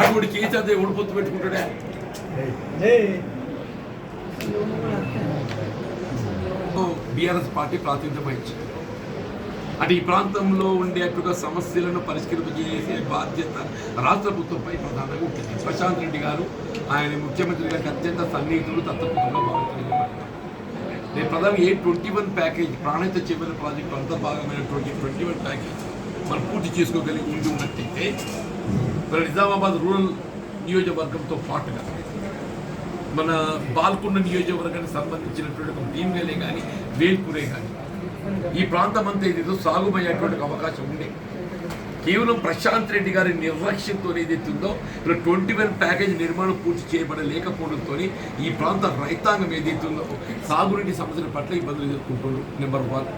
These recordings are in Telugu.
అటువంటి కేసీఆర్ ఎవడు పొత్తు పెట్టుకుంటాడే? బీఆర్ఎస్ పార్టీ ప్రాతినిధ్యం వహించింది. అంటే ఈ ప్రాంతంలో ఉండేట్టుగా సమస్యలను పరిష్కరింపజేసే బాధ్యత రాష్ట్ర ప్రభుత్వంపై ప్రధానంగా ఉంటుంది. ప్రశాంత్ రెడ్డి గారు ఆయన ముఖ్యమంత్రి గారికి అత్యంత సన్నిహితులు దత్తపుత్రంగా భావిస్తున్నారు. నేను ప్రధానంగా ఏ ట్వంటీ వన్ ప్యాకేజ్ ప్రాణహిత చివరి ప్రాజెక్టు అంతర్భాగమైనటువంటి ట్వంటీ వన్ ప్యాకేజ్ మనం పూర్తి చేసుకోగలిగి ఉండి ఉన్నట్టయితే మన నిజామాబాద్ రూరల్ నియోజకవర్గంతో పాటుగా మన బాల్కొండ నియోజకవర్గానికి సంబంధించినటువంటి ఒక భీమ్గలే కానీ వేల్పూరే కానీ ఈ ప్రాంతం అంతా ఏదేదో సాగుమయ్యేటువంటి అవకాశం ఉంది. కేవలం ప్రశాంత్ రెడ్డి గారి నిర్లక్ష్యంతో ఏదైతే ఉందో ఇలా ట్వంటీ వన్ ప్యాకేజ్ నిర్మాణం పూర్తి చేయబడలేకపోవడంతో ఈ ప్రాంత రైతాంగం ఏదైతుందో సాగునీటి సమస్యల పట్ల ఇబ్బందులు ఎదుర్కొంటున్నారు. నెంబర్ వన్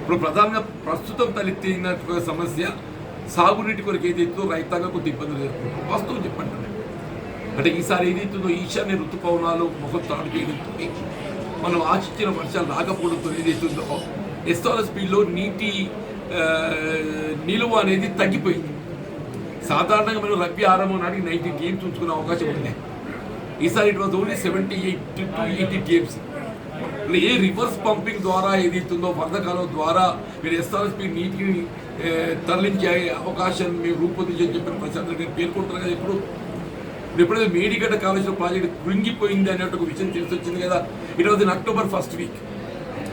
ఇప్పుడు ప్రధానంగా ప్రస్తుతం తలెత్తిన సమస్య సాగునీటి కొరకు ఏదైతుందో రైతాంగం కొద్ది ఇబ్బందులు ఎదుర్కొంటున్నారు వాస్తవం చెప్పండి. అంటే ఈసారి ఏదైతుందో ఈశాన్య ఋతుపవనాలు ముఖత్తాడు చేయడంతో మనం ఆశించిన వర్షాలు రాకపోవడంతో ఏదైతుందో ఎస్ఆర్ఎస్పిలో నీటి నిలువ అనేది తగ్గిపోయింది. సాధారణంగా మనం రబ్బీ ఆరంభం నాటికి నైంటీ గేమ్స్ ఉంచుకునే అవకాశం ఉంది. ఈసారి it was only seventy eight to eighty అంటే ఏ రివర్స్ పంపింగ్ ద్వారా ఏదైతుందో వరదకాలం ద్వారా మీరు ఎస్ఆర్ఎస్పి నీటిని తరలించే అవకాశం మేము రూపొందించని చెప్పిన ప్రశాంత్ గారు పేర్కొంటారు కదా ఇప్పుడు. ఎప్పుడైతే మేడిగడ్డ కాలేజీలో ప్రాజెక్ట్ కృంగిపోయింది అనే ఒక విషయం తెలిసొచ్చింది కదా. It was in October first week.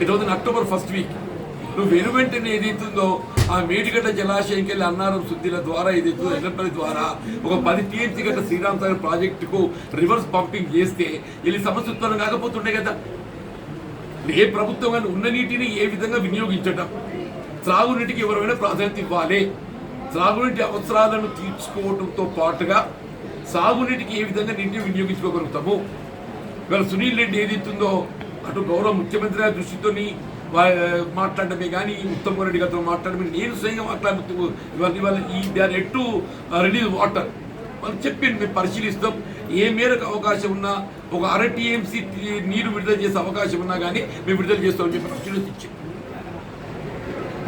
It was in October first week. నువ్వు వెను వెంటనే ఏదైతుందో ఆ మేడిగడ్డ జలాశయంకి వెళ్ళి అన్నారం శుద్ధిల ద్వారా ఏదైతుందో ఎల్లపల్లి ద్వారా ఒక పది టీఎంసీ గట్ట శ్రీరామ్ సాగర్ ప్రాజెక్టుకు రివర్స్ పంపింగ్ చేస్తే వెళ్ళి సమస్య ఉత్పన్నం కాకపోతుండే కదా. ఏ ప్రభుత్వం కానీ ఉన్న నీటిని ఏ విధంగా వినియోగించటం? త్రాగునీటికి ఎవరైనా ప్రాధాన్యత ఇవ్వాలి. త్రాగునీటి అవసరాలను తీర్చుకోవడంతో పాటుగా సాగునీటికి ఏ విధంగా నీటిని వినియోగించుకోగలుగుతాము? ఇవాళ సునీల్ రెడ్డి ఏదైతుందో అటు గౌరవ ముఖ్యమంత్రి దృష్టితోని మాట్లాడడమే కానీ ఉత్తమ్ రెడ్డి గారితో మాట్లాడమే నేను స్వయంగా మాట్లాడుతూ ఇవాళ ఇవాళ ఈ దాని ఎట్టు రిలీజ్ వాటర్ వాళ్ళు చెప్పింది మేము పరిశీలిస్తాం. ఏ మేరకు అవకాశం ఉన్నా ఒక అర టీఎంసీ నీరు విడుదల చేసే అవకాశం ఉన్నా కానీ మేము విడుదల చేస్తామని చెప్పి పరిశీలించి ఇచ్చింది.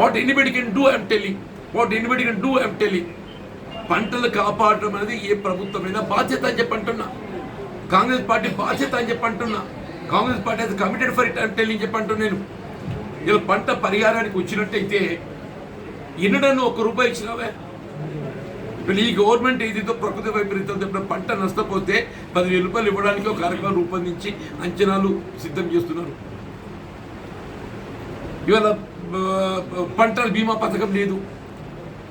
What anybody can do I'm telling what anybody can do I'm telling పంటలు కాపాడటం అనేది ఏ ప్రభుత్వమైనా బాధ్యత అని చెప్పి అంటున్నా. కాంగ్రెస్ పార్టీ బాధ్యత అని చెప్పి అంటున్నా. కాంగ్రెస్ పార్టీ అది కమిటెడ్ ఫర్ ఇట్ అని టెలింగ్ చెప్పి అంటున్నా నేను. ఇలా పంట పరిహారానికి వచ్చినట్టయితే ఎన్నడన్నా ఒక రూపాయి ఇచ్చినావే? వీళ్ళు ఈ గవర్నమెంట్ ఏదైతే ప్రకృతి వైపరీతం చెప్పిన పంట నష్టపోతే పదివేల రూపాయలు ఇవ్వడానికి ఒక కార్యక్రమం రూపొందించి అంచనాలు సిద్ధం చేస్తున్నారు. ఇవాళ పంటల బీమా పథకం లేదు.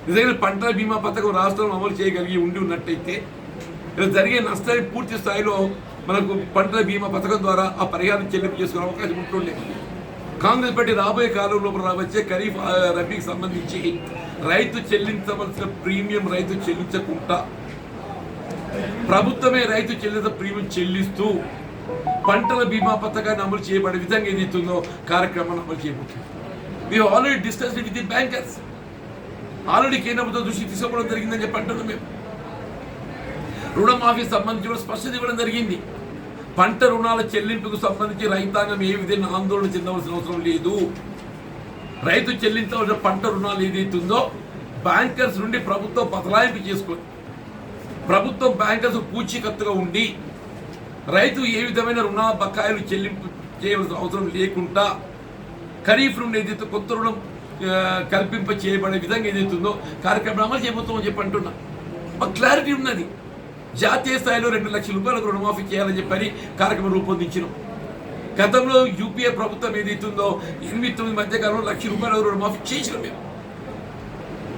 నిజంగా పంటల బీమా పథకం రాష్ట్రంలో అమలు చేయగలిగి ఉండి ఉన్నట్టయితే ఇలా జరిగే నష్టాన్ని పూర్తి స్థాయిలో మనకు పంటల బీమా పథకం ద్వారా ఆ పరిహారం చెల్లింపు చేసుకునే అవకాశం ఉంటుండే. కాంగ్రెస్ పార్టీ రాబోయే కాలంలో వచ్చే ఖరీఫ్ రబీకి సంబంధించి రైతు చెల్లించవలసిన ప్రీమియం రైతు చెల్లించకుండా ప్రభుత్వమే రైతు చెల్లిత ప్రీమియం చెల్లిస్తూ పంటల బీమా పథకాన్ని అమలు చేయబడే విధంగా ఏదైతుందో కార్యక్రమాన్ని అమలు చేయబోతుంది. We already discuss with the bankers already కేంద్రంతో దృష్టి తీసుకోవడం జరిగిందని చెప్పి అంటున్నాం మేము. రుణమాఫీ సంబంధించి కూడా స్పష్టత ఇవ్వడం జరిగింది. పంట రుణాల చెల్లింపుకు సంబంధించి రైతాంగం ఏ విధంగా ఆందోళన చెందవలసిన అవసరం లేదు. రైతు చెల్లించవలసిన పంట రుణాలు ఏదైతుందో బ్యాంకర్స్ నుండి ప్రభుత్వం బదలాయింపు చేసుకొని ప్రభుత్వం బ్యాంకర్స్ పూచీకత్తుగా ఉండి రైతు ఏ విధమైన రుణ బకాయిలు చెల్లింపు చేయవలసిన అవసరం లేకుండా ఖరీఫ్ నుండి ఏదైతే కొత్త రుణం కల్పింప చేయబడే విధంగా ఏదైతుందో కార్యక్రమం అమలు చేయబోతామని చెప్పి అంటున్నా. మాకు క్లారిటీ ఉన్నది. జాతీయ స్థాయిలో రెండు లక్షల రూపాయలకు రుణమాఫీ చేయాలని చెప్పని కార్యక్రమం రూపొందించినాం. గతంలో యూపీఏ ప్రభుత్వం ఏదైతుందో ఎనిమిది తొమ్మిది మధ్య కాలంలో లక్ష రూపాయల రుణమాఫీ చేసిన మేము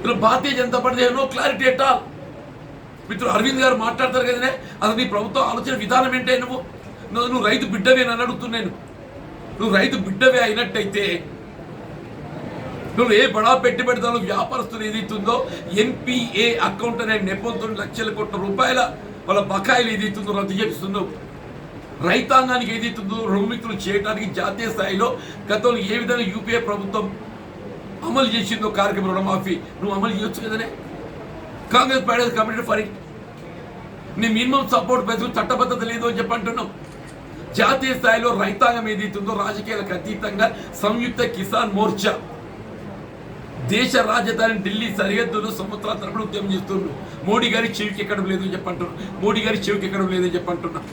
ఇలా Bharatiya Janata Party no clarity ఎట్టా మిత్రుడు అరవింద్ గారు మాట్లాడతారు కదనే అసలు నీ ప్రభుత్వం ఆలోచన విధానం ఏంటే నువ్వు? నువ్వు రైతు బిడ్డవే అని అడుగుతున్నాను నువ్వు రైతు బిడ్డవే అయినట్టయితే నువ్వు ఏ బడా పెట్టుబడిదారులు వ్యాపారస్తులు ఏదైతుందో ఎన్పిఏ అకౌంట్ అనే నెపంతో లక్షల కోట్ల రూపాయల వాళ్ళ బకాయిలు ఏదైతుందో రద్దు చేస్తున్నావు రైతాంగానికి ఏదైతుందో రుణమిత్రులు చేయడానికి జాతీయ స్థాయిలో గతంలో ఏ విధంగా యూపీఏ ప్రభుత్వం అమలు చేసిందో కార్యక్రమం రుణమాఫీ నువ్వు అమలు చేయొచ్చు కదనే? Congress party committed for. It నీ మినిమం సపోర్ట్ బెస్ట్ చట్టబద్ధత లేదు అని చెప్పి అంటున్నాం జాతీయ స్థాయిలో రైతాంగం ఏదైతుందో రాజకీయాలకు అతీతంగా సంయుక్త కిసాన్ మోర్చా. దేశ రాజధాని ఢిల్లీ సరిహద్దులు సముద్రాల తరపున ఉద్యమం చేస్తున్నారు మోడీ గారి చెవికి ఎక్కడం లేదని చెప్పంటున్నారు మోడీ గారి చెవికి ఎక్కడం లేదని చెప్పంటున్నారు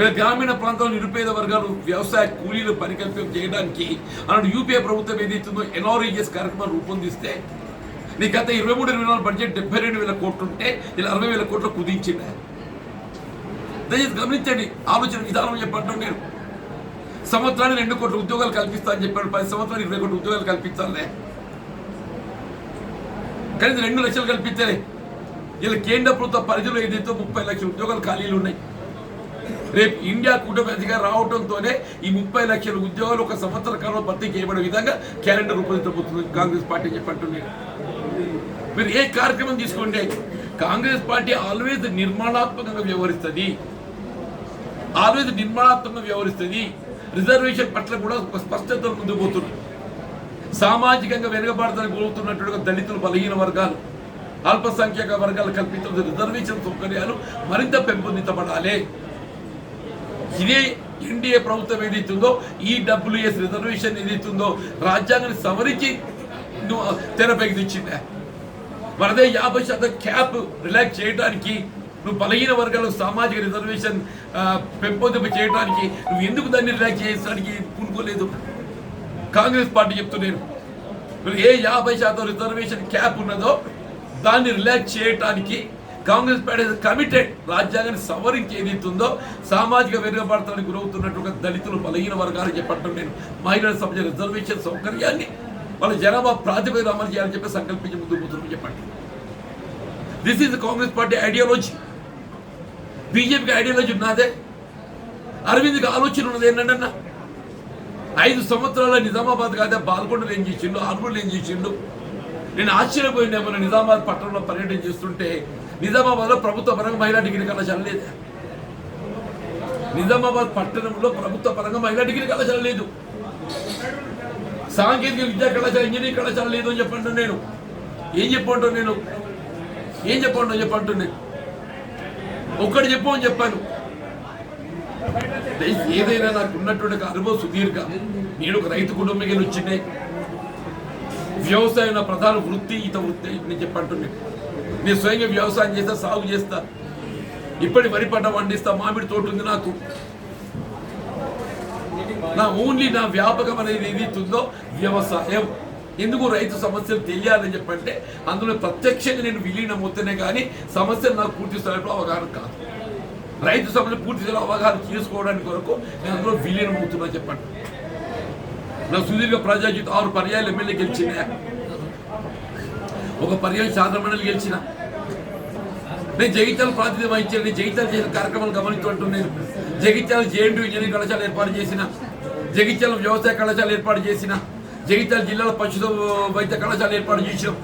వీళ్ళ గ్రామీణ ప్రాంతంలో నిరుపేద వర్గాలు వ్యవసాయ కూలీలు పరికల్పం చేయడానికి అలాంటి యూపీఏ ప్రభుత్వం ఏదైతుందో ఎన్ఆర్ఈఎస్ కార్యక్రమాలు రూపొందిస్తే నీ గత ఇరవై మూడు ఇరవై నాలుగు బడ్జెట్ డెబ్బై రెండు వేల కోట్లు ఉంటే ఇలా అరవై వేల కోట్లు కుదించింది? దయచేసి గమనించండి ఆలోచన విధానం చెప్పడం నేను. సంవత్సరానికి రెండు కోట్ల ఉద్యోగాలు కల్పిస్తా అని చెప్పాడు పది సంవత్సరాలు ఇరవై కోట్ల ఉద్యోగాలు కల్పించాలే కనీసం రెండు లక్షలు కల్పించలే ఇలా కేంద్ర ప్రభుత్వ పరిధిలో ఏదైతే ముప్పై లక్షల ఉద్యోగాలు ఖాళీలు ఉన్నాయి రేపు ఇండియా కూటమి అధికారం రావడంతోనే ఈ ముప్పై లక్షల ఉద్యోగాలు ఒక సంవత్సర కాలంలో భర్తీ చేయబడే విధంగా క్యాలెండర్ రూపొందించబోతుంది. కాంగ్రెస్ పార్టీ చెప్పంటున్నాను మీరు ఏ కార్యక్రమం తీసుకోండి? కాంగ్రెస్ పార్టీ ఆల్వేజ్ నిర్మాణాత్మకంగా వ్యవహరిస్తుంది. ఆల్వేజ్ నిర్మాణాత్మకంగా వ్యవహరిస్తుంది. రిజర్వేషన్ పట్ల కూడా ఒక స్పష్టత ముందుకు పోతుంది. సామాజికంగా వెనుకబడతానికి గురవుతున్నట్టుగా దళితులు బలహీన వర్గాలు అల్పసంఖ్యాక వర్గాలు కల్పించిన రిజర్వేషన్ సౌకర్యాలు మరింత పెంపొందించబడాలి. ఇదే ఎన్డీఏ ప్రభుత్వం ఏదైతుందో ఈ డబ్ల్యూఎస్ రిజర్వేషన్ ఏదైతుందో రాజ్యాంగాన్ని సవరించి నువ్వు తెరపైకి తెచ్చిందా. మరి అదే యాభై శాతం క్యాప్ రిలాక్స్ చేయడానికి నువ్వు బలహీన వర్గాలకు సామాజిక రిజర్వేషన్ పెంపొందింప చేయడానికి నువ్వు ఎందుకు దాన్ని రిలాక్స్ చేయడానికి పూనుకోలేదు? కాంగ్రెస్ పార్టీ చెప్తున్నాను. ఏ యాభై శాతం రిజర్వేషన్ క్యాప్ ఉన్నదో దాన్ని రిలాక్స్ చేయటానికి కాంగ్రెస్ పార్టీ కమిటెడ్ రాజ్యాంగాన్ని సవరించి ఏదైతుందో సామాజిక వెనుకబడతానికి గురవుతున్నట్టుగా దళితులు బలహీన వర్గాలు చెప్పడం నేను మహిళల సభ్య రిజర్వేషన్ సౌకర్యాన్ని వాళ్ళ జనాభా ప్రాతిపదిక అమలు చేయాలని చెప్పి సంకల్పించి ముందుకు పోతున్నాం చెప్పండి. This is Congress party ideology బీజేపీకి ఐడియాలజీ ఉన్నదే. అరవింద్కి ఆలోచన ఉన్నది ఏంటంటే ఐదు సంవత్సరాల నిజామాబాద్ కాదే బాల్కొండలు ఏం చేసిండు ఆర్మూర్లు ఏం చేసిండు? నేను ఆశ్చర్యపోయింది మన నిజామాబాద్ పట్టణంలో పర్యటన చేస్తుంటే నిజామాబాద్లో ప్రభుత్వ పరంగా మహిళా డిగ్రీ కళాశాల లేదు నిజామాబాద్ పట్టణంలో ప్రభుత్వ పరంగా మహిళా డిగ్రీ కళాశాల లేదు సాంకేతిక విద్యా కళాశాల ఇంజనీరింగ్ కళాశాల లేదు అని చెప్పంటు నేను. ఏం చెప్పంటాను నేను? ఏం చెప్పండు అని చెప్పంటు నేను? ఒక్కటి చెప్పు అని చెప్పాను. ఏదైనా నాకు ఉన్నటువంటి అనుభవం సుదీర్ఘ. నేను ఒక రైతు కుటుంబం వచ్చిండే వ్యవసాయం నా ప్రధాన వృత్తి ఇత వృత్తి నేను చెప్పంటున్నాను నేను స్వయంగా వ్యవసాయం చేస్తా సాగు చేస్తా. ఇప్పటి వరి పంట పండిస్తా మామిడి తోట ఉంది నాకు. నా ఓన్లీ నా వ్యాపకం అనేది ఏదైతుందో వ్యవసాయం. ఎందుకు రైతు సమస్యలు తెలియాలని చెప్పంటే అందులో ప్రత్యక్షంగా నేను విలీనం అవుతేనే కానీ సమస్యలు నాకు పూర్తి స్థాయిలో అవగాహన కాదు. రైతు సమస్యలు పూర్తి స్థాయిలో అవగాహన చేసుకోవడానికి కొరకు నేను అందులో విలీనం అవుతున్నా చెప్పండి నా సుదీర్ఘ ప్రజాజీవితం ఆరు పర్యాయాలు ఎమ్మెల్యే గెలిచిన ఒక పర్యాయం శాసనమండలి గెలిచిన. నేను జగిత్యాల ప్రాతినిధ్యం వహించాను. నేను జగిత్యాల చేసిన కార్యక్రమాలు గమనించుకుంటూ నేను జగిత్యాల జేఎన్టీ ఇంజనీరింగ్ కళాశాల ఏర్పాటు చేసిన జగిత్యాల వ్యవసాయ కళాశాల ఏర్పాటు చేసిన జగిత్యాల జిల్లాలో పశు వైద్య కళాశాల ఏర్పాటు చేసాం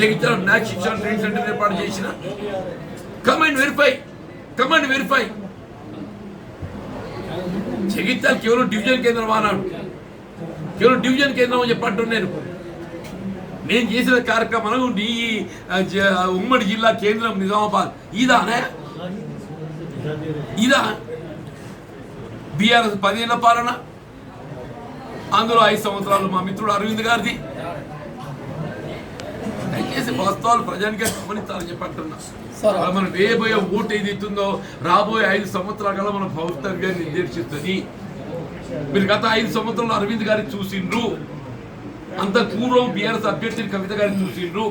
జగిత్యాల న్యాక్ శిక్షణ ట్రైనింగ్ సెంటర్ ఏర్పాటు చేసిన. Command verify command verify Jagtial కేవలం డివిజన్ కేంద్రం అన్నాడు కేవలం డివిజన్ కేంద్రం అని చెప్పంటున్నాను నేను నేను చేసిన కార్యక్రమాలు నీ ఉమ్మడి జిల్లా కేంద్రం నిజామాబాద్. ఇదానే ఇదా? బీఆర్ఎస్ పదిహేను పాలన. అందులో ఐదు సంవత్సరాలు మా మిత్రుడు అరవింద్ గారిది. దయచేసి వాస్తవాలు ప్రజానికి గమనించాలని చెప్పంటున్నా సార్. అలా మనం వేయబోయే ఓటు ఏదైతుందో రాబోయే ఐదు సంవత్సరాల మన భవితవ్యాన్ని నిర్దేశిస్తుంది. మీరు గత ఐదు సంవత్సరాలు అరవింద్ గారిని చూసిండ్రు. అంత పూర్వం బీఆర్ఎస్ అభ్యర్థిని కవిత గారిని చూసిండ్రు.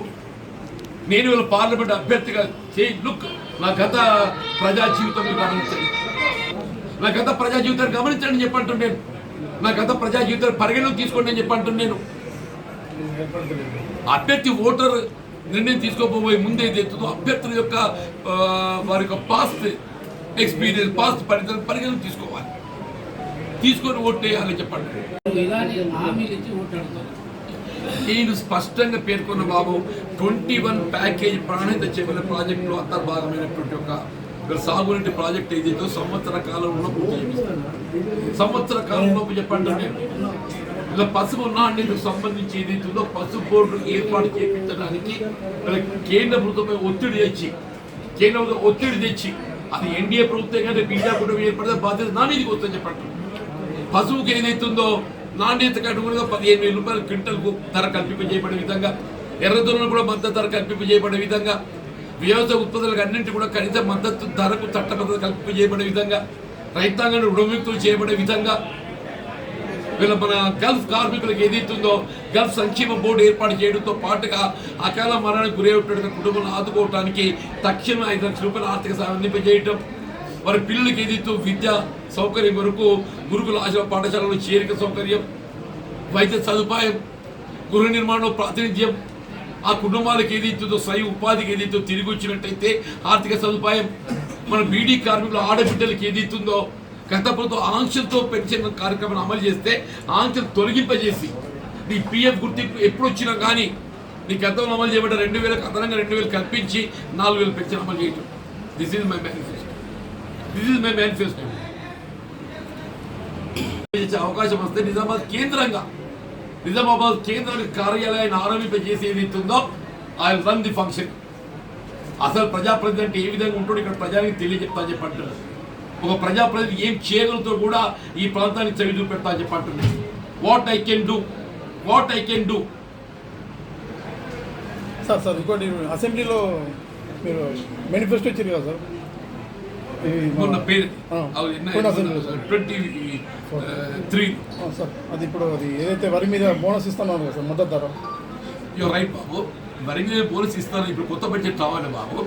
నేను వీళ్ళ పార్లమెంట్ అభ్యర్థిగా చేయి లుక్ నా గత ప్రజా జీవితం గమనించండి. నా గత ప్రజా జీవితాన్ని గమనించండి చెప్పంటున్నాను నా గత ప్రజా జీవితాన్ని పరిగణలోకి తీసుకోండి అని చెప్పంటున్నాను అభ్యర్థి ఓటర్ నిర్ణయం తీసుకోబోయే ముందే ఏదైతుందో అభ్యర్థుల యొక్క వారి యొక్క పాస్ట్ ఎక్స్పీరియన్స్ పాస్ట్ పరిధి పరిగణన తీసుకో. తీసుకొని ఓటు వేయాలని చెప్పండి. నేను స్పష్టంగా పేర్కొన్న బాబు ట్వంటీ వన్ ప్యాకేజ్ ప్రాణహిత చెవుల ప్రాజెక్టులో అంతర్భాగమైనటువంటి ఒక ఒక సాగునీటి ప్రాజెక్ట్ ఏదైతే సంవత్సర కాలంలో సంవత్సర కాలంలోపు చెప్పండి ఇలా పసుపు నాణ్యతకు సంబంధించి ఏదైతుందో పసుపు బోర్డు ఏర్పాటు చేయించడానికి కేంద్ర ప్రభుత్వంపై ఒత్తిడి తెచ్చి కేంద్ర ప్రభుత్వం ఒత్తిడి తెచ్చి అది ఎన్డీఏ ప్రభుత్వం కానీ కూడా ఏర్పడితే బాధ్యత నా మీదకి వస్తుందని చెప్పండి. పశువుకి ఏదైతుందో నాణ్యతకు అనుగుణంగా పదిహేను వేల రూపాయల క్వింటల్కు ధర కల్పింపజేయబడే విధంగా ఎర్రదొరలు కూడా మద్దతు ధర కల్పింపజేయబడే విధంగా వ్యవసాయ ఉత్పత్తులకు అన్నింటి కూడా కనీస మద్దతు ధరకు చట్టబద్ధత కల్పింపజేయబడే విధంగా రైతాంగాన్ని రుణముక్తులు చేయబడే విధంగా వీళ్ళ మన గల్ఫ్ కార్మికులకు ఏదైతుందో గల్ఫ్ సంక్షేమ బోర్డు ఏర్పాటు చేయడంతో పాటుగా అకాల మరణానికి గురయ్యేటువంటి కుటుంబాలను ఆదుకోవడానికి తక్షణం ఐదు లక్షల రూపాయల ఆర్థిక సాయం అందింపజేయటం. వారి పిల్లలకి ఏదైతే విద్య సౌకర్యం వరకు గురుకుల ఆశ్రమ పాఠశాలలో చేరిక సౌకర్యం వైద్య సదుపాయం గృహ నిర్మాణంలో ప్రాతినిధ్యం ఆ కుటుంబాలకు ఏదైతుందో స్వయం ఉపాధికి ఏదైతే తిరిగి వచ్చినట్టయితే ఆర్థిక సదుపాయం మన బీడీ కార్మికుల ఆడబిడ్డలకు ఏదైతుందో గత ప్రభుత్వం ఆంక్షలతో పెన్షన్ కార్యక్రమం అమలు చేస్తే ఆంక్షలు తొలగింపజేసి నీ పిఎఫ్ గుర్తింపు ఎప్పుడు వచ్చినా కానీ నీ గతంలో అమలు చేయబడ్డ రెండు వేలకు అదనంగా రెండు వేలు కల్పించి నాలుగు వేలు పెన్షన్ అమలు చేయటం. This is my manifesto this is my manifesto చేసే అవకాశం వస్తే నిజామాబాద్ కేంద్రంగా నిజామాబాద్ కేంద్ర కార్యాలయాన్ని ఆరంభింపజేసి ఏదైతే ఉందో ఐ రన్ ది ఫంక్షన్ అసలు ప్రజాప్రతినిధి అంటే ఏ విధంగా ఉంటాడో ఇక్కడ ప్రజానికి తెలియజెప్తా చెప్పంటున్నారు. ఒక ప్రజాప్రతినిధి ఏం చేయగలతో కూడా ఈ ప్రాంతానికి చవి చూపెడతా చెప్పంటున్నారు. What I can do what I can do sir sir ఇంకోటి అసెంబ్లీలో మీరు మేనిఫెస్టో ఇచ్చారు కదా సార్. మొన్న పేరు. ట్వంటీ త్రీ సార్ అది ఇప్పుడు అది ఏదైతే వరి మీద బోనస్ ఇస్తున్నాను కదా సార్ మద్దతు ధర. యువర్ రైట్ బాబు. మరి మీద పోలీస్ ఇస్తాను ఇప్పుడు కొత్త బడ్జెట్ రావాలి బాబు.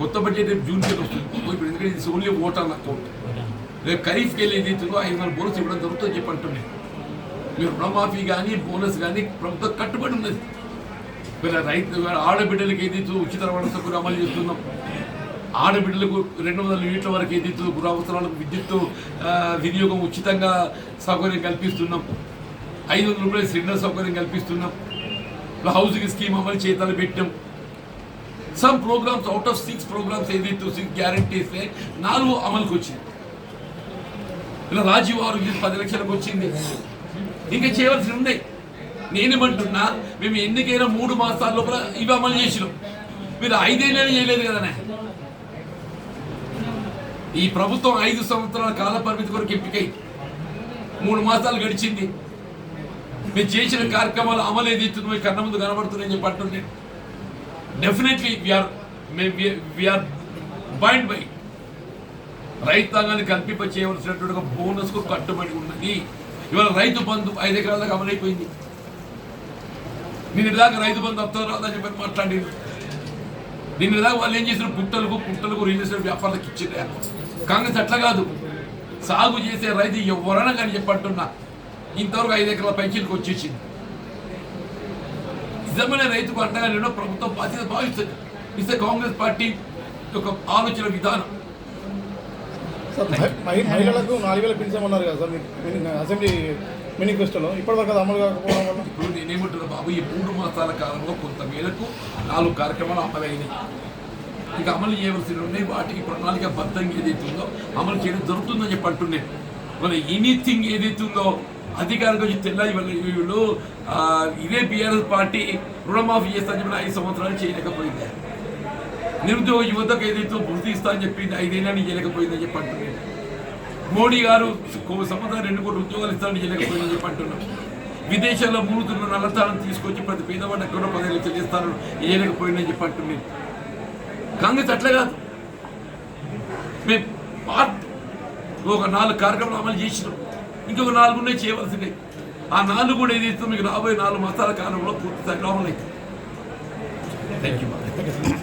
కొత్త బడ్జెట్ రేపు జూన్కి వస్తుంది ఇప్పుడు ఎందుకంటే ఇది ఓన్లీ ఓటర్ అకౌంట్ రేపు ఖరీఫ్కి వెళ్ళి ఏదైతుందో ఐదు వందల బోనస్ ఇవ్వడం జరుగుతుందని చెప్పి అంటున్నాయి మీరు రుణమాఫీ కానీ బోనస్ కానీ ప్రభుత్వం కట్టుబడి ఉన్నది. వీళ్ళ రైతు ఆడబిడ్డలకి ఏదైతే ఉచిత రవాణా సౌకర్యం అమలు చేస్తున్నాం. ఆడబిడ్డలకు రెండు వందల యూనిట్ల వరకు విద్యుత్ గురవసరాలకు విద్యుత్ వినియోగం ఉచితంగా సౌకర్యం కల్పిస్తున్నాం. ఐదు వందల రూపాయల సిలిండర్ సౌకర్యం కల్పిస్తున్నాం. హౌసింగ్ స్కీమ్ అమలు చేతాలు పెట్టాం. Some programmes out of six programmes ఏదైతే సిక్స్ గ్యారంటీస్ నాలుగు అమలుకి వచ్చింది. ఇలా రాజీవ్ ఆరోగ్యం పది లక్షలకు వచ్చింది. ఇంకా చేయవలసి ఉన్నాయి. నేనేమంటున్నా మేము ఎన్నికైనా మూడు మాసాల లోపల ఇవి అమలు చేసినాం. మీరు ఐదేళ్ళని చేయలేదు కదనే? ఈ ప్రభుత్వం ఐదు సంవత్సరాల కాల పరిమితి కొరకు ఎంపికై మూడు మాసాలు గడిచింది. మీరు చేసిన కార్యక్రమాలు అమలు ఏదైతుందో మీ కన్న ముందు కనబడుతున్నాయని చెప్పి అంటుండే definitely we are we are bind by రైతాంగాన్ని కల్పింప చేయవలసినటువంటి ఒక బోనస్కు కట్టుబడి ఉన్నది. ఇవాళ రైతు బంధు ఐదు ఎకరాల దాకా అమలైపోయింది. నేను ఇలాగ రైతు బంధు వస్తారో రాదని చెప్పి మాట్లాడింది నిన్న దాకా వాళ్ళు ఏం చేసిన పుట్టలకు పుట్టలకు రియల్ ఎస్టేట్ వ్యాపారులకు ఇచ్చింది కాంగ్రెస్ అట్లా కాదు. సాగు చేసే రైతు ఎవరైనా కానీ చెప్పంటున్నా ఇంతవరకు ఐదు ఎకరాల పైచీలకు వచ్చేసింది. నిజమైన రైతుకు అండగా నేను ప్రభుత్వం బాధ్యత భావిస్తుంది. ఇస్తే కాంగ్రెస్ పార్టీ యొక్క ఆలోచన విధానం. మహిళలకు నాలుగు వేల పెంచామన్నారు కదా సార్ అసెంబ్లీ మీ ఇప్పటివరకు అది అమలు కాకపోవడం వల్ల. ఇప్పుడు నేనేమంటున్నా బాబు ఈ మూడు మాసాల కాలంలో కొంత మేరకు నాలుగు కార్యక్రమాలు అమలైనాయి. ఇక అమలు చేయవలసి ఉన్నాయి. వాటికి ప్రణాళిక బద్ధంగా ఏదైతే ఉందో అమలు చేయడం జరుగుతుందని చెప్పి అంటున్నాను మన ఎనీథింగ్ ఏదైతే ఉందో అధికారులకు వచ్చి తెల్లారి వీళ్ళు ఇదే బీఆర్ఎస్ పార్టీ రుణమాఫీ చేస్తానని చెప్పిన ఐదు సంవత్సరాలు చేయలేకపోయింది. నిరుద్యోగ యువతకు ఏదైతే వృత్తి ఇస్తా అని చెప్పింది ఐదేళ్ళని చేయలేకపోయిందని చెప్పి అంటున్నాను మోడీ గారు సంవత్సరం రెండు కోట్ల ఉద్యోగాలు ఇస్తారని చేయలేకపోయిందని చెప్పి అంటున్నాం విదేశాల్లో మూలుతున్న నల్లతాలను తీసుకొచ్చి ప్రతి పేదవాడిని ఎక్కడో పది లక్షలు ఇస్తారని చేయలేకపోయిందని చెప్పి అంటున్నాను కాంగ్రెస్ అట్లే కాదు. మేము పార్ట్ ఒక నాలుగు కార్యక్రమాలు అమలు చేసినాం. ఇంకొక నాలుగు ఉన్నాయి చేయవలసినవి. ఆ నాలుగు కూడా ఏది ఇస్తాం మీకు రాబోయే నాలుగు మాసాల కాలంలో పూర్తి స్థాయిలో అమలు అవుతుంది థ్యాంక్ యూ